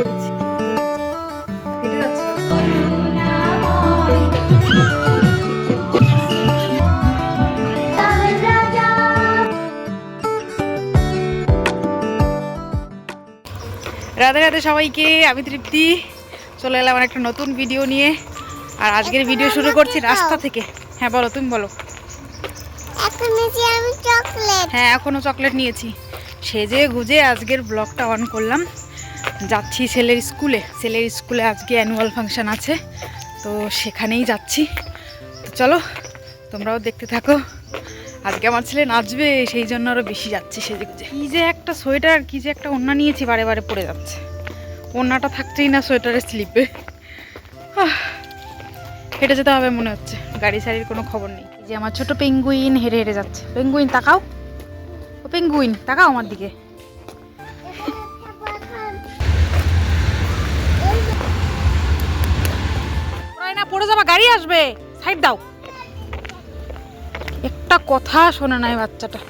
করছি রাধে রাধে সবাইকে আমি তৃপ্তি। চলে এলাম আমার একটা নতুন ভিডিও নিয়ে। আর আজকের ভিডিও শুরু করছি রাস্তা থেকে। হ্যাঁ বলো তুমি বলো। হ্যাঁ এখনও চকলেট নিয়েছি। সেজে গুজে আজকের ব্লগটা অন করলাম। যাচ্ছি ছেলের স্কুলে। ছেলের স্কুলে আজকে অ্যানুয়াল ফাংশান আছে, তো সেখানেই যাচ্ছি। তো চলো, তোমরাও দেখতে থাকো। আজকে আমার ছেলে নাচবে, সেই জন্য আরও বেশি যাচ্ছি সেজে গুজে কী যে একটা সোয়েটার, কী যে একটা ওড়না নিয়েছি, বারে বারে পড়ে যাচ্ছে। ওড়নাটা থাকছেই না সোয়েটারের স্লিপে হেঁটে যেতে হবে মনে হচ্ছে। গাড়ি সারির কোনো খবর নেই। যে আমার ছোট পেঙ্গুইন হেরে হেরে যাচ্ছে। পেঙ্গুইন তাকাও। ও পেঙ্গুইন তাকাও আমার দিকে। যাবা গাড়ি আসবে। সাইড দাও। একটা কথা শোনে নাই বাচ্চাটা।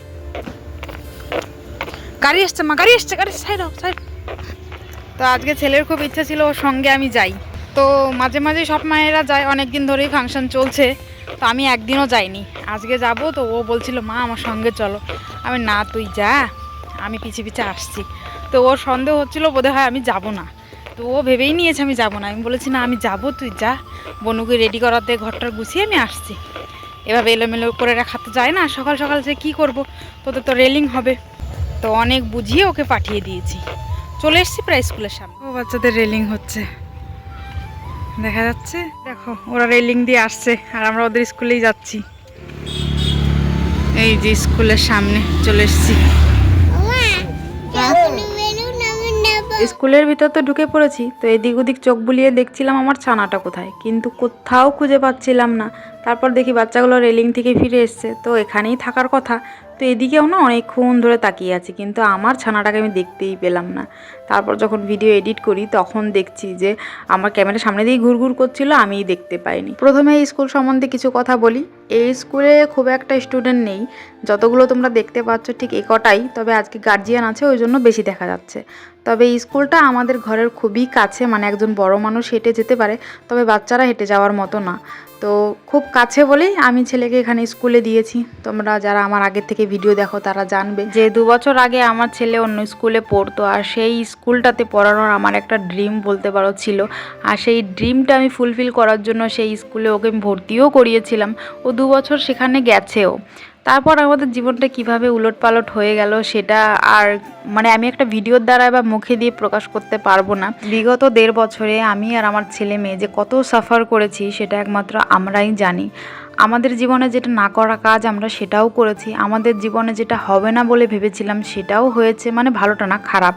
গাড়ি আসছে মা, গাড়ি আসছে গাড়ি সাইড দাও, সাইড। তো আজকে ছেলের খুব ইচ্ছা ছিল, ওর সঙ্গে আমি যাই। তো মাঝে মাঝে সব মায়েরা যায় অনেক দিন ধরেই ফাংশন চলছে। তো আমি একদিনও যাইনি। আজকে যাব তো ও বলছিল, মা, আমার সঙ্গে চলো। আমি, না, তুই যা। আমি পিছে পিছে আসছি। তো ওর সন্দেহ হচ্ছিল, বোধহয় হয় আমি যাব না। তো ও ভেবেই নিয়েছে আমি যাব না। আমি বলেছি না আমি যাব তুই যা। বনুকে রেডি করাতে ঘরটা গুছিয়ে আমি আসছি। এভাবে এলোমেলো করে রাখা তো যায় না। সকাল সকাল যে কী করব? তোদের তো রেলিং হবে। তো অনেক বুঝিয়ে ওকে পাঠিয়ে দিয়েছি। চলে এসেছি প্রায় স্কুলের সামনে। ও বাচ্চাদের রেলিং হচ্ছে। দেখা যাচ্ছে। দেখো ওরা রেলিং দিয়ে আসছে আর আমরা ওদের স্কুলেই যাচ্ছি। এই যে স্কুলের সামনে চলে এসেছি। স্কুলের ভিতর তো ঢুকে পড়েছি, তো এদিক ওদিক চোখ বুলিয়ে দেখছিলাম আমার ছানাটা কোথায়। কিন্তু কোথাও খুঁজে পাচ্ছিলাম না। তারপর দেখি বাচ্চাগুলো রেলিং থেকে ফিরে এসছে, তো এখানেই থাকার কথা। তো এদিকেও না অনেকক্ষণ ধরে তাকিয়ে আছি, কিন্তু আমার ছানাটাকে আমি দেখতেই পেলাম না। তারপর যখন ভিডিও এডিট করি, তখন দেখছি যে আমার ক্যামেরার সামনে দিয়েই ঘুরঘুর করছিল, আমিই দেখতে পাইনি। প্রথমে স্কুল সম্বন্ধে কিছু কথা বলি। এই স্কুলে খুব একটা স্টুডেন্ট নেই। যতগুলো তোমরা দেখতে পাচ্ছ ঠিক এ কটাই, তবে আজকে গার্জিয়ান আছে, ওই জন্য বেশি দেখা যাচ্ছে। তবে এই স্কুলটা আমাদের ঘরের খুবই কাছে মানে একজন বড় মানুষ হেঁটে যেতে পারে, তবে বাচ্চারা হেঁটে যাওয়ার মতো না। তো খুব কাছে বলেই আমি ছেলেকে এখানে স্কুলে দিয়েছি। তোমরা যারা আমার আগের থেকে ভিডিও দেখো, তারা জানবে যে দু বছর আগে আমার ছেলে অন্য স্কুলে পড়তো আর সেই স্কুলটাতে পড়ানোর আমার একটা ড্রিম বলতে পারো ছিল। আর সেই ড্রিমটা আমি ফুলফিল করার জন্য সেই স্কুলে ওকে ভর্তিও করিয়েছিলাম। ও দু বছর সেখানে গেছেও। তারপর আমাদের জীবনটা কীভাবে উলট পালট হয়ে গেল সেটা আর মানে আমি একটা ভিডিওর দ্বারা বা মুখে দিয়ে প্রকাশ করতে পারব না। বিগত দেড় বছরে আমি আর আমার ছেলে মেয়ে যে কত সাফার করেছি সেটা একমাত্র আমরাই জানি। আমাদের জীবনে যেটা না করা কাজ আমরা সেটাও করেছি। আমাদের জীবনে যেটা হবে না বলে ভেবেছিলাম সেটাও হয়েছে মানে ভালোটা না খারাপ।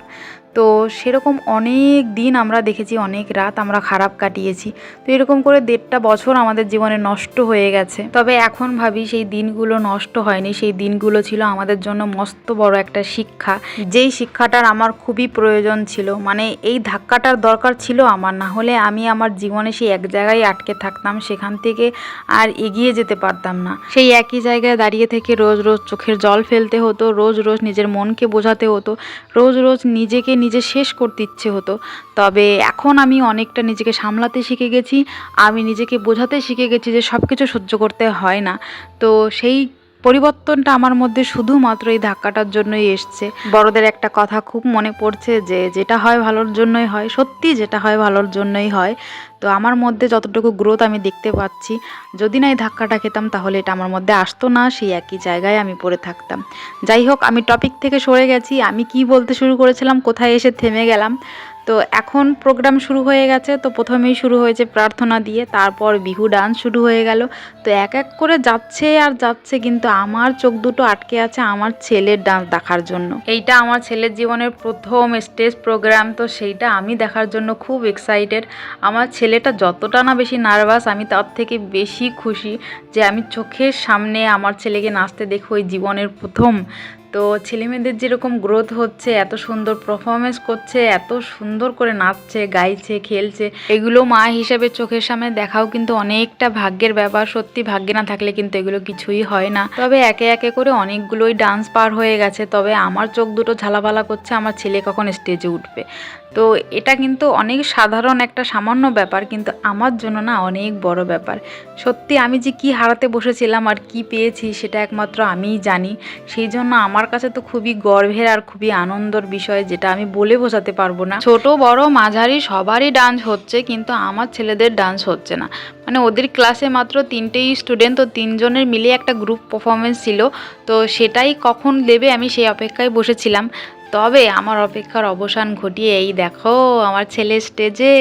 তো সেরকম অনেক দিন আমরা দেখেছি, অনেক রাত আমরা খারাপ কাটিয়েছি। তো এরকম করে দেড়টা বছর আমাদের জীবনে নষ্ট হয়ে গেছে। তবে এখন ভাবি সেই দিনগুলো নষ্ট হয়নি। সেই দিনগুলো ছিল আমাদের জন্য মস্ত বড় একটা শিক্ষা। যেই শিক্ষাটার আমার খুবই প্রয়োজন ছিল মানে এই ধাক্কাটার দরকার ছিল আমার। না হলে আমি আমার জীবনে সেই এক জায়গায় আটকে থাকতাম, সেখান থেকে আর এগিয়ে যেতে পারতাম না। সেই একই জায়গায় দাঁড়িয়ে থেকে রোজ রোজ চোখের জল ফেলতে হতো, রোজ রোজ নিজের মনকে বোঝাতে হতো, রোজ রোজ নিজেকে নিজে শেষ করতে ইচ্ছে হতো। তবে এখন আমি অনেকটা নিজেকে সামলাতে শিখে গেছি, আমি নিজেকে বোঝাতে শিখে গেছি যে সব কিছু সহ্য করতে হয় না। তো সেই পরিবর্তনটা আমার মধ্যে শুধুমাত্র এই ধাক্কাটার জন্যই এসছে। বড়দের একটা কথা খুব মনে পড়ছে যে, যেটা হয় ভালোর জন্যই হয়, সত্যি যেটা হয় ভালোর জন্যই হয়। তো আমার মধ্যে যতটুকু গ্রোথ আমি দেখতে পাচ্ছি, যদি না এই ধাক্কাটা খেতাম তাহলে এটা আমার মধ্যে আসতো না, সেই একই জায়গায় আমি পড়ে থাকতাম। যাই হোক, আমি টপিক থেকে সরে গেছি, আমি কি বলতে শুরু করেছিলাম, কোথায় এসে থেমে গেলাম তো এখন প্রোগ্রাম শুরু হয়ে গেছে। তো প্রথমেই শুরু হয়েছে প্রার্থনা দিয়ে, তারপর বিহু ডান্স শুরু হয়ে গেল। তো এক এক করে যাচ্ছে আর যাচ্ছে, কিন্তু আমার চোখ দুটো আটকে আছে আমার ছেলের ডান্স দেখার জন্য। এইটা আমার ছেলের জীবনের প্রথম স্টেজ প্রোগ্রাম তো সেইটা আমি দেখার জন্য খুব এক্সাইটেড আমার ছেলেটা যতটা না বেশি নার্ভাস আমি তার থেকে বেশি খুশি যে আমি চোখের সামনে আমার ছেলেকে নাচতে দেখো ওই জীবনের প্রথম তো ছেলেমেয়েদের যেরকম গ্রোথ হচ্ছে, এত সুন্দর পারফরমেন্স করছে, এত সুন্দর করে নাচছে, গাইছে, খেলছে, এগুলো মা হিসেবে চোখের সামনে দেখাও কিন্তু অনেকটা ভাগ্যের ব্যাপার। সত্যি ভাগ্যে না থাকলে কিন্তু এগুলো কিছুই হয় না। তবে একে একে করে অনেকগুলোই ডান্স পার হয়ে গেছে। তবে আমার চোখ দুটো ঝালাপালা করছে, আমার ছেলে কখন স্টেজে উঠবে? তো এটা কিন্তু অনেক সাধারণ একটা সামান্য ব্যাপার, কিন্তু আমার জন্য না অনেক বড় ব্যাপার। সত্যি আমি যে কি হারাতে বসেছিলাম আর কি পেয়েছি সেটা একমাত্র আমিই জানি। সেই জন্য আমার কাছে তো খুবই গর্বের আর খুবই আনন্দর বিষয় যেটা আমি বলে বোঝাতে পারব না। ছোট, বড়, মাঝারি সবারই ডান্স হচ্ছে, কিন্তু আমার ছেলেদের ডান্স হচ্ছে না। মানে ওদের ক্লাসে মাত্র তিনটেই স্টুডেন্ট তো তিনজনের মিলে একটা গ্রুপ পারফরমেন্স ছিল। তো সেটাই কখন দেবে আমি সেই অপেক্ষায় বসেছিলাম। তবে আমার অপেক্ষার অবসান ঘটিয়ে এই দেখো আমার ছেলে স্টেজে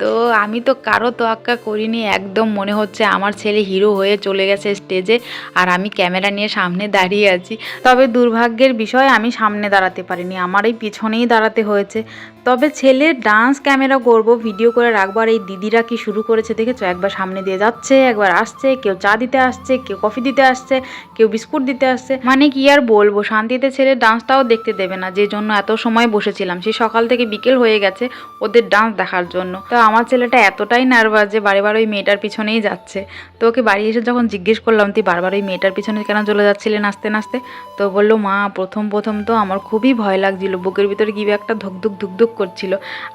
তো আমি তো কারও তোয়াক্কা করিনি, একদম মনে হচ্ছে আমার ছেলে হিরো হয়ে চলে গেছে স্টেজে আর আমি ক্যামেরা নিয়ে সামনে দাঁড়িয়ে আছি। তবে দুর্ভাগ্যের বিষয়, আমি সামনে দাঁড়াতে পারিনি, আমার এই পিছনেই দাঁড়াতে হয়েছে। তবে ছেলে ডান্স ক্যামেরা করব, ভিডিও করে রাখব, আর এই দিদিরা কি শুরু করেছে দেখেছ? একবার সামনে দিয়ে যাচ্ছে, একবার আসছে, কেউ চা দিতে আসছে, কেউ কফি দিতে আসছে, কেউ বিস্কুট দিতে আসছে। মানে কি আর বলব, শান্তিতে ছেলে ডান্সটাও দেখতে দেবে না, যে জন্য এত সময় বসেছিলাম। সেই সকাল থেকে বিকেল হয়ে গেছে ওদের ডান্স দেখার জন্য। তো আমার ছেলেটা এতটাই নার্ভাস যে বারে ওই মেয়েটার পিছনেই যাচ্ছে। তো ওকে বাড়ি এসে যখন জিজ্ঞেস করলাম, তুই বারবার ওই মেয়েটার পিছনে কেন চলে যাচ্ছিলে নাচতে নাচতে? তো বলল, মা, প্রথম প্রথম তো আমার খুবই ভয় লাগছিল। বুকের ভিতরে কী একটা ধুকধুক ধুকধুক করছিল।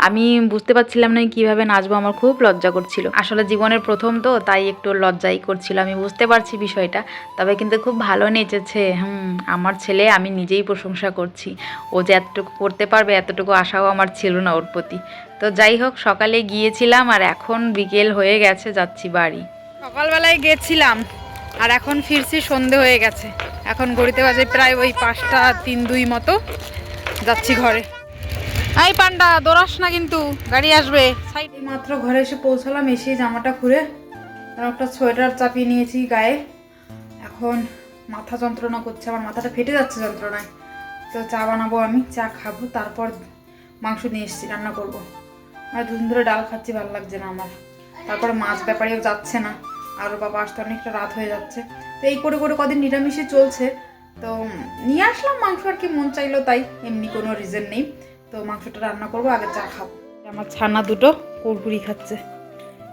আমি বুঝতে পারছিলাম না কীভাবে নাচবো, আমার খুব লজ্জা করছিল। আসলে জীবনের প্রথম তো, তাই একটু লজ্জাই করছিল। আমি বুঝতে পারছি বিষয়টা, তবে কিন্তু খুব ভালো নেচেছে। হুম, আমার ছেলে আমি নিজেই প্রশংসা করছি। ও যে এতটুকু করতে পারবে, এতটুকু আশাও আমার ছিল না ওর প্রতি। তো যাই হোক, সকালে গিয়েছিলাম আর এখন বিকেল হয়ে গেছে, যাচ্ছি বাড়ি। সকালবেলায় গেছিলাম আর এখন ফিরছি, সন্ধে হয়ে গেছে। এখন গড়িতে বাজে প্রায় ওই পাঁচটা তিন দুই মতো, যাচ্ছি ঘরে। এই পান্ডা, দৌড়াস না কিন্তু, গাড়ি আসবে। মাত্র ঘরে এসে পৌঁছালাম, এসে জামাটা খুলে একটা সোয়েটার চাপিয়ে নিয়েছি গায়ে। এখন মাথা যন্ত্রণা করছে, আমার মাথাটা ফেটে যাচ্ছে যন্ত্রণায়। তো চা বানাবো আমি, চা খাব, তারপর মাংস নিয়ে এসেছি, রান্না করব। আর দুদিন ধরে ডাল খাচ্ছি, ভালো লাগছে না আমার। তারপরে মাছ ব্যাপারেও যাচ্ছে না। আর ওর বাবা আসতে অনেকটা রাত হয়ে যাচ্ছে। তো এই করে করে কদিন নিরামিষে চলছে। তো নিয়ে আসলাম মাংস, আর কি মন চাইলো তাই। এমনি কোনো রিজন নেই। তো মাংসটা রান্না করব, আগে চা খাব। আমার ছানা দুটো, কুরকুরি খাচ্ছে।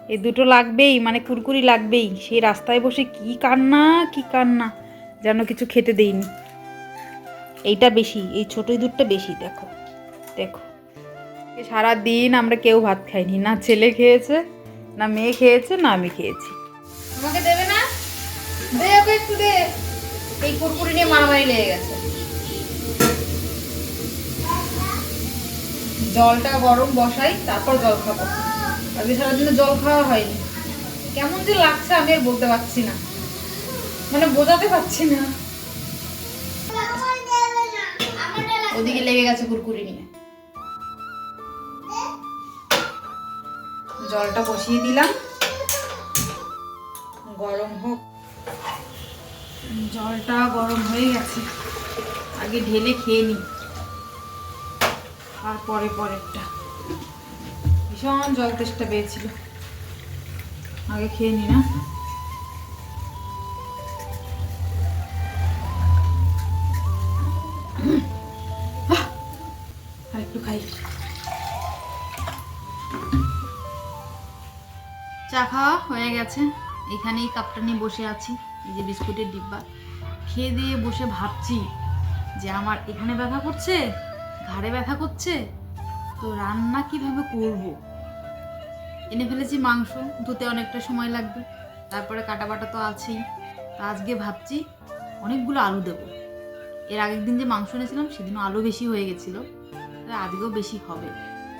এই দুটো লাগবেই মানে কুরকুরি লাগবেই। সেই রাস্তায় বসে কি কান্না কি কান্না, যেন কিছু খেতে দেইনি। এইটা বেশি, এই ছোটোই দুধটা বেশি, দেখো। দেখো। সারা দিন আমরা কেউ ভাত খাইনি। না ছেলে খেয়েছে না মেয়ে খেয়েছে না আমি খেয়েছি। আমাকে দেবে না? দে ওকে একটু দে। এই কুরকুরি নিয়ে মারামারি লেগে গেছে। জলটা গরম বসাই তারপর জল খাব। আজকে সারাদিনে জল খাওয়া হয়নি। কেমন যে লাগছে আমি আর বলতে পারছি না। মানে বোঝাতে পারছি না। ওদিকে লেগে গেছে কুরকুরি নিয়ে। জলটা বসিয়ে দিলাম। গরম হোক। জলটা গরম হয়ে গেছে। আগে ঢেলে খেয়ে নিই। আর পরে পরেরটা। ভীষণ জল তেষ্টা পেয়েছিল। আগে খেয়ে নি না? চা খাওয়া হয়ে গেছে। এখানেই কাপটা নিয়ে বসে আছি, এই যে বিস্কুটের ডিব্বা। খেয়ে দিয়ে বসে ভাবছি যে আমার এখানে ব্যথা করছে, ঘাড়ে ব্যথা করছে, তো রান্না কীভাবে করব? এনে ফেলেছি মাংস, ধুতে অনেকটা সময় লাগবে, তারপরে কাটা বাটা তো আছেই। তা আজকে ভাবছি অনেকগুলো আলু দেবো। এর আগের দিন যে মাংস এনেছিলাম, সেদিনও আলু বেশি হয়ে গেছিল। আজকেও বেশি হবে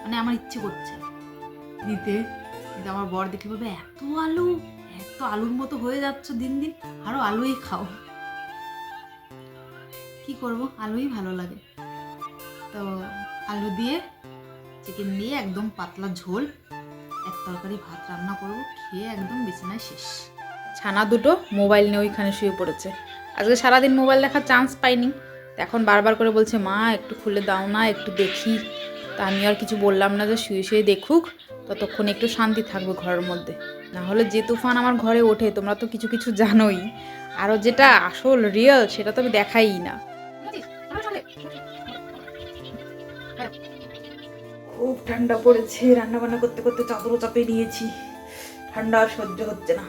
মানে আমার ইচ্ছে করছে। দিতে। কিন্তু আমার বর দেখে বলবে, এত আলু, এত আলুর মতো হয়ে যাচ্ছে দিন দিন, আরও আলুই খাও। কি করব? আলুই ভালো লাগে। তো আলু দিয়ে চিকেন দিয়ে একদম পাতলা ঝোল, এক তরকারি ভাত রান্না করব, খেয়ে একদম বিছানায় শেষ। ছানা দুটো মোবাইল নিয়ে ওইখানে শুয়ে পড়েছে। আজকে সারাদিন মোবাইল দেখার চান্স পাইনি। এখন বারবার করে বলছে, মা, একটু খুলে দাও না, একটু দেখি। তা আমি আর কিছু বললাম না, যে শুয়ে শুয়ে দেখুক। ততক্ষণ একটু শান্তি থাকবে ঘরের মধ্যে। না হলে যে তুফান আমার ঘরে ওঠে, তোমরা তো কিছু কিছু জানোই। আরও যেটা আসল রিয়েল সেটা তো আমি দেখাই না। খুব ঠান্ডা পড়েছে রান্না বান্না করতে করতে চাদরও চাপিয়ে নিয়েছি। ঠান্ডা আর সহ্য হচ্ছে না।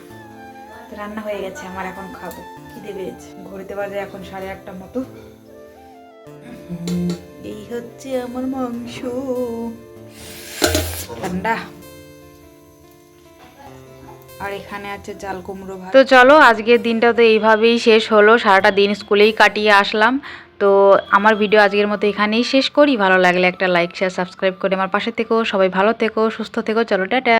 রান্না হয়ে গেছে, আমার এখন খাব। খিদে পেয়েছে। ঘড়িতে বাজে এখন সাড়ে আটটা মতো। এই হচ্ছে আমার মাংস। ঠান্ডা। আর এখানে আছে চাল কুমড়ো তো চলো, আজকের দিনটা তো এইভাবেই শেষ হলো। সারাটা দিন স্কুলেই কাটিয়ে আসলাম। তো আমার ভিডিও আজকের মতো এখানেই শেষ করি। ভালো লাগলে একটা লাইক শেয়ার সাবস্ক্রাইব করে আমার পাশে থেকো। সবাই ভালো থেকো, সুস্থ থেকো। চলো, টাটা।